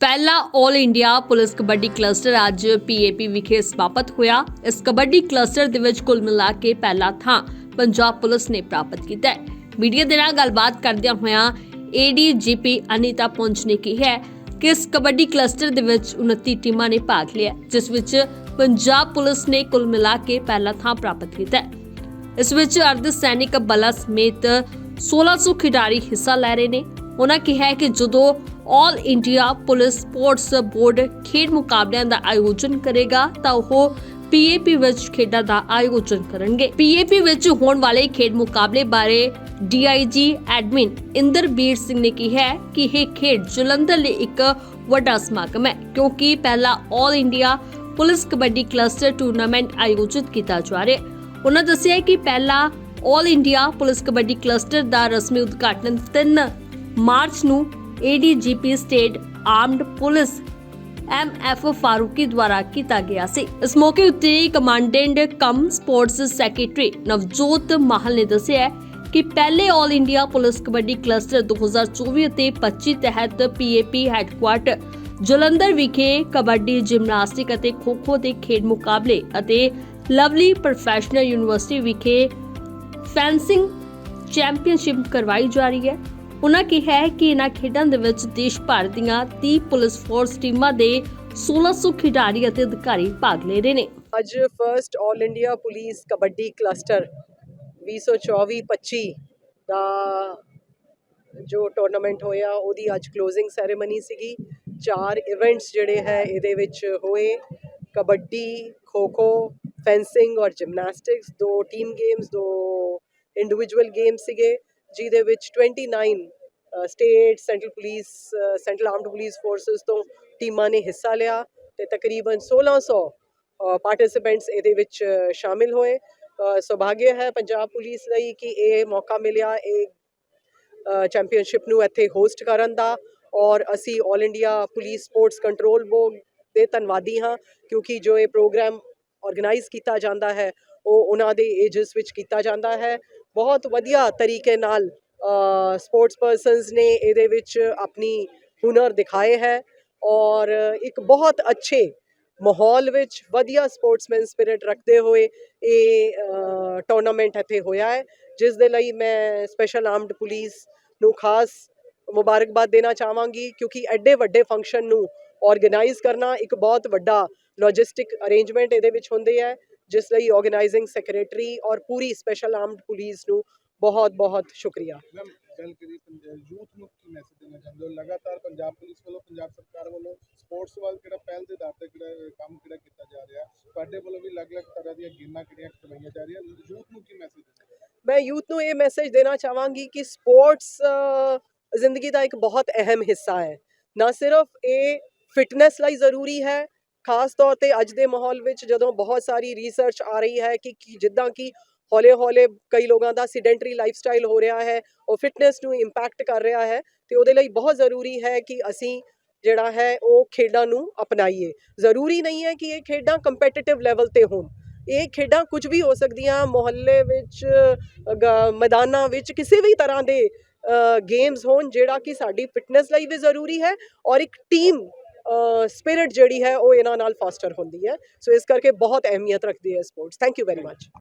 ਪਹਿਲਾ 올 India police kabaddi cluster ਅੱਜ PAP ਵਿਖੇ ਸਮਾਪਤ ਹੋਇਆ। ਇਸ ਕਬੱਡੀ ਕਲਸਟਰ ਦੇ ਵਿੱਚ ਕੁੱਲ ਮਿਲਾ ਕੇ ਪਹਿਲਾ ਥਾਂ ਪੰਜਾਬ ਪੁਲਿਸ ਨੇ ਪ੍ਰਾਪਤ ਕੀਤਾ ਹੈ। ਮੀਡੀਆ ਦੇ ਨਾਲ ਗੱਲਬਾਤ ਕਰਦਿਆਂ ਹੋਇਆਂ ਏਡੀਜੀਪੀ ਅਨੀਤਾ ਪੁੰਜ ਨੇ ਕਿਹਾ ਕਿ ਇਸ ਕਬੱਡੀ ਕਲਸਟਰ ਦੇ ਵਿੱਚ 29 ਟੀਮਾਂ ਨੇ ਭਾਗ ਲਿਆ ਜਿਸ ਵਿੱਚ ਪੰਜਾਬ ਪੁਲਿਸ ਨੇ ਕੁੱਲ ਮਿਲਾ ਕੇ ਪਹਿਲਾ ਥਾਂ ਪ੍ਰਾਪਤ ਕੀਤਾ ਹੈ। ਇਸ ਵਿੱਚ ਅਰਧ ਸੈਨਿਕ ਬਲਾਂ ਸਮੇਤ 1600 ਖਿਡਾਰੀ ਹਿੱਸਾ ਲੈ ਰਹੇ ਨੇ। ਉਹਨਾਂ ਕਿਹਾ ਕਿ ਜਦੋਂ all India police sports board ਖੇਡ ਮੁਕਾਬਲਿਆਂ ਦਾ ਆਯੋਜਨ ਕਰੇਗਾ, ਤਾਂ ਉਹ ਪੀਏਪੀ ਵਿੱਚ ਖੇਡਾਂ ਦਾ ਆਯੋਜਨ ਕਰਨਗੇ। ਪੀਏਪੀ ਵਿੱਚ ਹੋਣ ਵਾਲੇ ਖੇਡ ਮੁਕਾਬਲੇ ਬਾਰੇ ਡੀਆਈਜੀ ਐਡਮਿਨ ਇੰਦਰਬੀਰ ਸਿੰਘ ਨੇ ਕਿਹਾ ਕਿ ਇਹ ਖੇਡ ਜਲੰਧਰ ਲਈ ਇੱਕ ਵੱਡਾ ਸਮਾਗਮ ਹੈ, ਕਿਉਂਕਿ ਪਹਿਲਾ all India police kabaddi cluster tournament ਆਯੋਜਿਤ ਕੀਤਾ ਜਾ ਰਿਹਾ ਹੈ। ਉਹਨਾਂ ਦੱਸਿਆ ਕਿ ਪਹਿਲਾ all India police kabaddi cluster ਦਾ ਰਸਮੀ ਉਦਘਾਟਨ 3 ਮਾਰਚ ਨੂੰ ADGP state armed police MF Farooqui ਦੁਆਰਾ ਕੀਤਾ ਗਿਆ ਸੀ। ਇਸ ਮੌਕੇ ਉੱਤੇ commandant cum sports secretary Navjot Mahal ਨੇ ਦੱਸਿਆ ਕਿ ਪਹਿਲੇ 올 ਇੰਡੀਆ ਪੁਲਿਸ ਕਬੱਡੀ ਕਲਸਟਰ 2024 ਅਤੇ 25 ਤਹਿਤ ਪੀਏਪੀ ਹੈੱਡਕੁਆਰਟਰ ਜਲੰਧਰ ਵਿਖੇ ਕਬੱਡੀ ਜਿਮਨਾਸਟਿਕ ਅਤੇ ਖੋ-ਖੋ ਦੇ ਖੇਡ ਮੁਕਾਬਲੇ ਅਤੇ ਲਵਲੀ ਪ੍ਰੋਫੈਸ਼ਨਲ ਯੂਨੀਵਰਸਿਟੀ ਵਿਖੇ ਫੈਂਸਿੰਗ ਚੈਂਪੀਅਨਸ਼ਿਪ ਕਰਵਾਈ ਜਾ ਰਹੀ ਹੈ। ਉਹਨਾਂ ਕਿਹਾ ਹੈ ਕਿ ਇਹਨਾਂ ਖੇਡਾਂ ਦੇ ਵਿੱਚ ਦੇਸ਼ ਭਰ ਦੀਆਂ 30 ਪੁਲਿਸ ਫੋਰਸ ਟੀਮਾਂ ਦੇ 1600 ਖਿਡਾਰੀ ਅਤੇ ਅਧਿਕਾਰੀ ਭਾਗ ਲੈ ਰਹੇ ਨੇ। ਅੱਜ first 올 India police kabaddi cluster 2024-25 ਦਾ ਜੋ ਟੂਰਨਾਮੈਂਟ ਹੋਇਆ, ਉਹਦੀ ਅੱਜ ਕਲੋਜ਼ਿੰਗ ਸੈਰੇਮਨੀ ਸੀਗੀ। ਚਾਰ ਇਵੈਂਟਸ ਜਿਹੜੇ ਹੈ, ਇਹਦੇ ਵਿੱਚ ਹੋਏ। ਕਬੱਡੀ, ਖੋ-ਖੋ ਫੈਂਸਿੰਗ ਔਰ ਜਿਮਨਾਸਟਿਕਸ ਦੋ ਟੀਮ ਗੇਮਸ ਦੋ ਇੰਡੀਵਿਜੂਅਲ ਗੇਮ ਸੀਗੇ। ਜਿਹਦੇ ਵਿੱਚ 29 state central police central armed police forces ਤੋਂ ਟੀਮਾਂ ਨੇ ਹਿੱਸਾ ਲਿਆ ਤੇ ਤਕਰੀਬਨ 1600 ਪਾਰਟਿਸਿਪੈਂਟਸ ਇਹਦੇ ਵਿੱਚ ਸ਼ਾਮਿਲ ਹੋਏ। ਅ, ਹੈ ਪੰਜਾਬ ਪੁਲਿਸ ਲਈ ਕਿ ਇਹ ਮੌਕਾ ਮਿਲਿਆ ਇਹ ਚੈਂਪੀਅਨਸ਼ਿਪ ਨੂੰ ਇੱਥੇ ਹੋਸਟ ਕਰਨ ਦਾ ਔਰ ਅਸੀਂ 올 India police sports control board ਦੇ ਧੰਨਵਾਦੀ ਹਾਂ ਕਿਉਂਕਿ ਜੋ ਇਹ ਪ੍ਰੋਗਰਾਮ ਆਰਗੇਨਾਈਜ਼ ਕੀਤਾ ਜਾਂਦਾ ਹੈ ਉਹ ਉਹਨਾਂ ਦੇ ਏਜਸ ਵਿੱਚ ਕੀਤਾ ਜਾਂਦਾ ਹੈ। ਬਹੁਤ ਵਧੀਆ ਤਰੀਕੇ ਨਾਲ ਸਪੋਰਟਸ ਪਰਸਨਸ ਨੇ ਇਹਦੇ ਵਿੱਚ ਆਪਣੀ ਹੁਨਰ ਦਿਖਾਏ ਹੈ ਔਰ ਇੱਕ ਬਹੁਤ ਅੱਛੇ ਮਾਹੌਲ ਵਿੱਚ ਵਧੀਆ ਸਪੋਰਟਸਮੈਨ ਸਪਿਰਿਟ ਰੱਖਦੇ ਹੋਏ ਇਹ ਟੂਰਨਾਮੈਂਟ ਇੱਥੇ ਹੋਇਆ ਹੈ, ਜਿਸ ਦੇ ਲਈ ਮੈਂ ਸਪੈਸ਼ਲ ਆਰਮਡ ਪੁਲਿਸ ਨੂੰ ਖਾਸ ਮੁਬਾਰਕਬਾਦ ਦੇਣਾ ਚਾਹਾਂਗੀ ਕਿਉਂਕਿ ਐਡੇ ਵੱਡੇ ਫੰਕਸ਼ਨ ਨੂੰ ਆਰਗੇਨਾਈਜ਼ ਕਰਨਾ ਇੱਕ ਬਹੁਤ ਵੱਡਾ ਲੌਜਿਸਟਿਕ ਅਰੇਂਜਮੈਂਟ ਇਹਦੇ ਵਿੱਚ ਹੁੰਦੇ ਹੈ ਜਿਸ ਲਈ ਆਰਗੇਨਾਈਜ਼ਿੰਗ ਸੈਕਟਰੀ ਔਰ ਪੂਰੀ ਸਪੈਸ਼ਲ ਆਰਮਡ ਪੁਲਿਸ ਨੂੰ ਬਹੁਤ ਬਹੁਤ ਸ਼ੁਕਰੀਆ। ਗੱਲ ਕਰੀ ਯੂਥ ਨੂੰ ਕੀ ਮੈਸੇਜ ਦੇਣਾ ਚਾਹੁੰਦੇ ਹੋ? ਲਗਾਤਾਰ ਪੰਜਾਬ ਪੁਲਿਸ ਵੱਲੋਂ ਪੰਜਾਬ ਸਰਕਾਰ ਵੱਲੋਂ ਸਪੋਰਟਸ ਵੱਲ ਕਿਹੜਾ ਪਹਿਲ ਦੇ ਆਧਾਰ ਤੇ ਕਿਹੜਾ ਕੰਮ ਕਿਹੜਾ ਕੀਤਾ ਜਾ ਰਿਹਾ? ਤੁਹਾਡੇ ਵੱਲੋਂ ਵੀ ਅਲੱਗ-ਅਲੱਗ ਤਰ੍ਹਾਂ ਦੀਆਂ ਗੇਮਾਂ ਕਿਹੜੀਆਂ ਕਰਵਾਈਆਂ ਜਾ ਰਹੀਆਂ? ਯੂਥ ਨੂੰ ਕੀ ਮੈਸੇਜ ਦੇਣਾ ਮੈਂ ਯੂਥ ਨੂੰ ਇਹ ਮੈਸੇਜ ਦੇਣਾ ਚਾਹਾਂਗੀ ਕਿ ਸਪੋਰਟਸ ਜ਼ਿੰਦਗੀ ਦਾ ਇੱਕ ਬਹੁਤ ਅਹਿਮ ਹਿੱਸਾ ਹੈ। ਨਾ ਸਿਰਫ ਇਹ ਫਿਟਨੈਸ ਲਈ ਜ਼ਰੂਰੀ ਹੈ ਖਾਸ ਤੌਰ ਤੇ ਅੱਜ ਦੇ ਮਾਹੌਲ ਵਿੱਚ ਜਦੋਂ ਬਹੁਤ ਸਾਰੀ ਰਿਸਰਚ ਆ ਰਹੀ ਹੈ ਕਿ ਕਿ ਜਿੱਦਾਂ ਕਿ ਹੌਲੇ-ਹੌਲੇ ਕਈ ਲੋਕਾਂ ਦਾ ਸਿਡੈਂਟਰੀ ਲਾਈਫਸਟਾਈਲ ਹੋ ਰਿਹਾ ਹੈ, ਉਹ ਫਿਟਨੈਸ ਨੂੰ ਇੰਪੈਕਟ ਕਰ ਰਿਹਾ ਹੈ ਤੇ ਉਹਦੇ ਲਈ ਬਹੁਤ ਜ਼ਰੂਰੀ ਹੈ ਕਿ ਅਸੀਂ ਜਿਹੜਾ ਹੈ ਉਹ ਖੇਡਾਂ ਨੂੰ ਅਪਣਾਈਏ। ਜ਼ਰੂਰੀ ਨਹੀਂ ਹੈ ਕਿ ਇਹ ਖੇਡਾਂ ਕੰਪੀਟੀਟਿਵ ਲੈਵਲ ਤੇ ਹੋਣ। ਇਹ ਖੇਡਾਂ ਕੁਝ ਵੀ ਹੋ ਸਕਦੀਆਂ, ਮੁਹੱਲੇ ਵਿੱਚ ਮੈਦਾਨਾਂ ਵਿੱਚ ਕਿਸੇ ਵੀ ਤਰ੍ਹਾਂ ਦੇ ਗੇਮਸ ਹੋਣ ਜਿਹੜਾ ਕਿ ਸਾਡੀ ਫਿਟਨੈਸ ਲਈ ਵੀ ਜ਼ਰੂਰੀ ਹੈ ਔਰ ਇੱਕ ਟੀਮ ਸਪਿਰਿਟ ਜਿਹੜੀ ਹੈ, ਉਹ ਇਹਨਾਂ ਨਾਲ ਫਾਸਟਰ ਹੁੰਦੀ ਹੈ। ਸੋ ਇਸ ਕਰਕੇ ਬਹੁਤ ਅਹਿਮੀਅਤ ਰੱਖਦੀ ਹੈ sports thank you very much